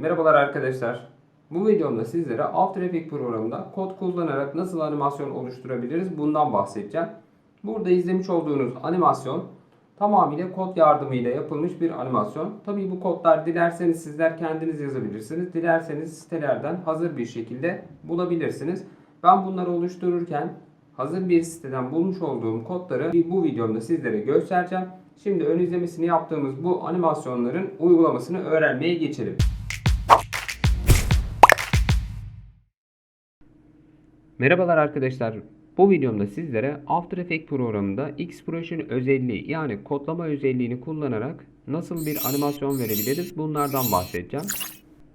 Merhabalar arkadaşlar. Bu videomda sizlere After Effects programında kod kullanarak nasıl animasyon oluşturabiliriz bundan bahsedeceğim. Burada izlemiş olduğunuz animasyon tamamıyla kod yardımıyla yapılmış bir animasyon. Tabii bu kodlar dilerseniz sizler kendiniz yazabilirsiniz. Dilerseniz sitelerden hazır bir şekilde bulabilirsiniz. Ben bunları oluştururken hazır bir siteden bulmuş olduğum kodları bu videomda sizlere göstereceğim. Şimdi ön izlemesini yaptığımız bu animasyonların uygulamasını öğrenmeye geçelim. Merhabalar arkadaşlar. Bu videomda sizlere After Effects programında Xpression özelliği yani kodlama özelliğini kullanarak nasıl bir animasyon verebiliriz bunlardan bahsedeceğim.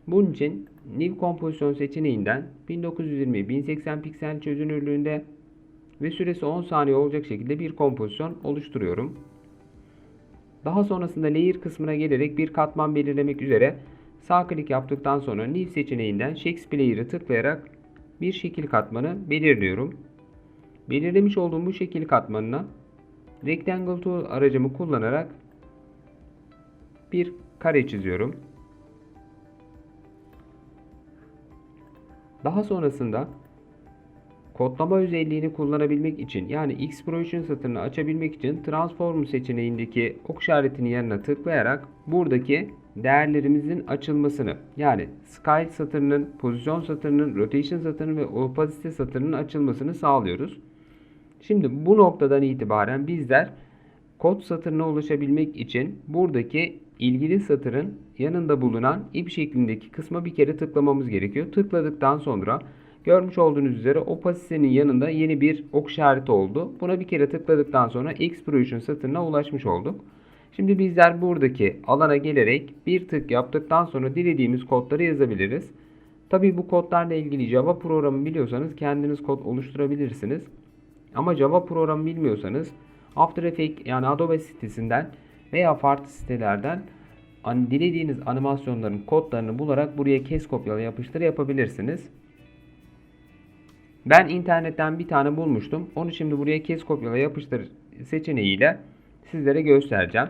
Bunun için New Kompozisyon seçeneğinden 1920-1080 piksel çözünürlüğünde ve süresi 10 saniye olacak şekilde bir kompozisyon oluşturuyorum. Daha sonrasında Layer kısmına gelerek bir katman belirlemek üzere sağ klik yaptıktan sonra New seçeneğinden Shakespeare Layer'ı tıklayarak bir şekil katmanı belirliyorum. Belirlemiş olduğum bu şekil katmanına Rectangle Tool aracımı kullanarak bir kare çiziyorum. Daha sonrasında kodlama özelliğini kullanabilmek için yani Xpression satırını açabilmek için Transform seçeneğindeki ok işaretinin yanına tıklayarak buradaki değerlerimizin açılmasını yani Scale satırının, pozisyon satırının, rotation satırının ve opacity satırının açılmasını sağlıyoruz. Şimdi bu noktadan itibaren bizler kod satırına ulaşabilmek için buradaki ilgili satırın yanında bulunan ip şeklindeki kısma bir kere tıklamamız gerekiyor. Tıkladıktan sonra görmüş olduğunuz üzere opacity'nin yanında yeni bir ok işareti oldu. Buna bir kere tıkladıktan sonra Extrusion satırına ulaşmış olduk. Şimdi bizler buradaki alana gelerek bir tık yaptıktan sonra dilediğimiz kodları yazabiliriz. Tabi bu kodlarla ilgili Java programı biliyorsanız kendiniz kod oluşturabilirsiniz. Ama Java programı bilmiyorsanız After Effects yani Adobe sitesinden veya farklı sitelerden hani dilediğiniz animasyonların kodlarını bularak buraya kes kopyala yapıştır yapabilirsiniz. Ben internetten bir tane bulmuştum. Onu şimdi buraya kes kopyala yapıştır seçeneğiyle sizlere göstereceğim.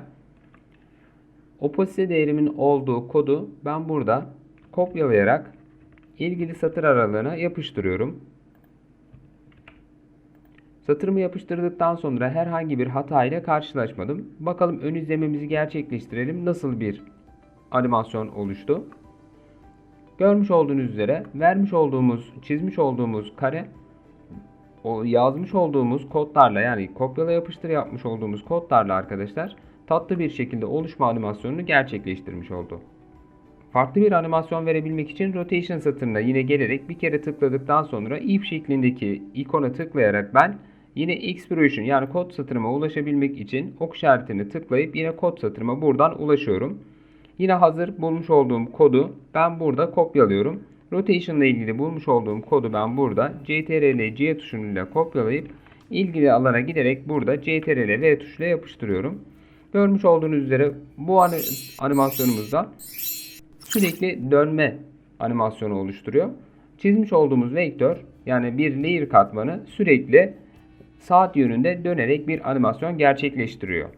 Opacity değerimin olduğu kodu ben burada kopyalayarak ilgili satır aralığına yapıştırıyorum. Satırımı yapıştırdıktan sonra herhangi bir hata ile karşılaşmadım. Bakalım ön izlememizi gerçekleştirelim. Nasıl bir animasyon oluştu? Görmüş olduğunuz üzere vermiş olduğumuz, çizmiş olduğumuz kare yazmış olduğumuz kodlarla yani kopyala yapıştır yapmış olduğumuz kodlarla arkadaşlar tatlı bir şekilde oluşma animasyonunu gerçekleştirmiş oldu. Farklı bir animasyon verebilmek için rotation satırına yine gelerek bir kere tıkladıktan sonra if şeklindeki ikona tıklayarak ben yine expression yani kod satırıma ulaşabilmek için ok işaretini tıklayıp yine kod satırıma buradan ulaşıyorum. Yine hazır bulmuş olduğum kodu ben burada kopyalıyorum. Rotation ile ilgili bulmuş olduğum kodu ben burada CTRL C tuşuyla kopyalayıp ilgili alana giderek burada CTRL V tuşuyla yapıştırıyorum. Görmüş olduğunuz üzere bu animasyonumuzda sürekli dönme animasyonu oluşturuyor. Çizmiş olduğumuz vektör yani bir layer katmanı sürekli saat yönünde dönerek bir animasyon gerçekleştiriyor.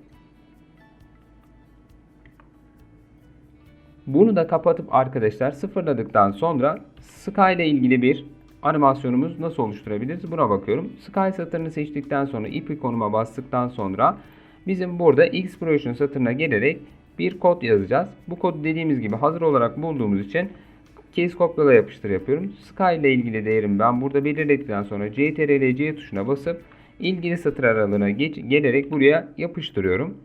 Bunu da kapatıp arkadaşlar sıfırladıktan sonra Sky ile ilgili bir animasyonumuz nasıl oluşturabiliriz buna bakıyorum. Sky satırını seçtikten sonra ip ikonuma bastıktan sonra bizim burada Xpression satırına gelerek bir kod yazacağız. Bu kodu dediğimiz gibi hazır olarak bulduğumuz için case kopyala yapıştır yapıyorum. Sky ile ilgili değerimi ben burada belirledikten sonra CTRL C tuşuna basıp ilgili satır aralığına geç, gelerek buraya yapıştırıyorum.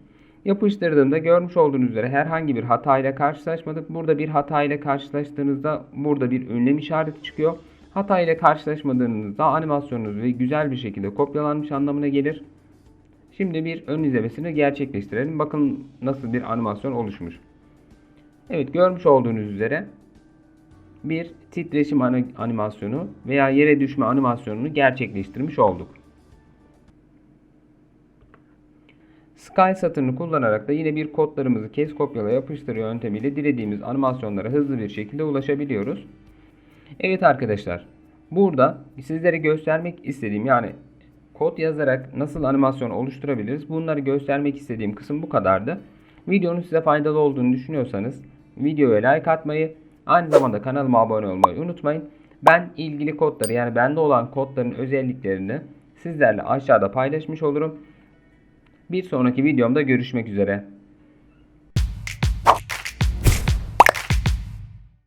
Yapıştırdığımda görmüş olduğunuz üzere herhangi bir hata ile karşılaşmadık. Burada bir hata ile karşılaştığınızda burada bir önlem işareti çıkıyor. Hata ile karşılaşmadığınızda animasyonunuz ve güzel bir şekilde kopyalanmış anlamına gelir. Şimdi bir ön izlemesini gerçekleştirelim. Bakın nasıl bir animasyon oluşmuş. Evet görmüş olduğunuz üzere bir titreşim animasyonu veya yere düşme animasyonunu gerçekleştirmiş olduk. Sky satırını kullanarak da yine bir kodlarımızı kes kopyala yapıştır yöntemiyle dilediğimiz animasyonlara hızlı bir şekilde ulaşabiliyoruz. Evet arkadaşlar burada sizlere göstermek istediğim yani kod yazarak nasıl animasyon oluşturabiliriz bunları göstermek istediğim kısım bu kadardı. Videonun size faydalı olduğunu düşünüyorsanız videoya like atmayı Aynı zamanda kanalıma abone olmayı unutmayın. Ben ilgili kodları yani bende olan kodların özelliklerini sizlerle aşağıda paylaşmış olurum. Bir sonraki videomda görüşmek üzere.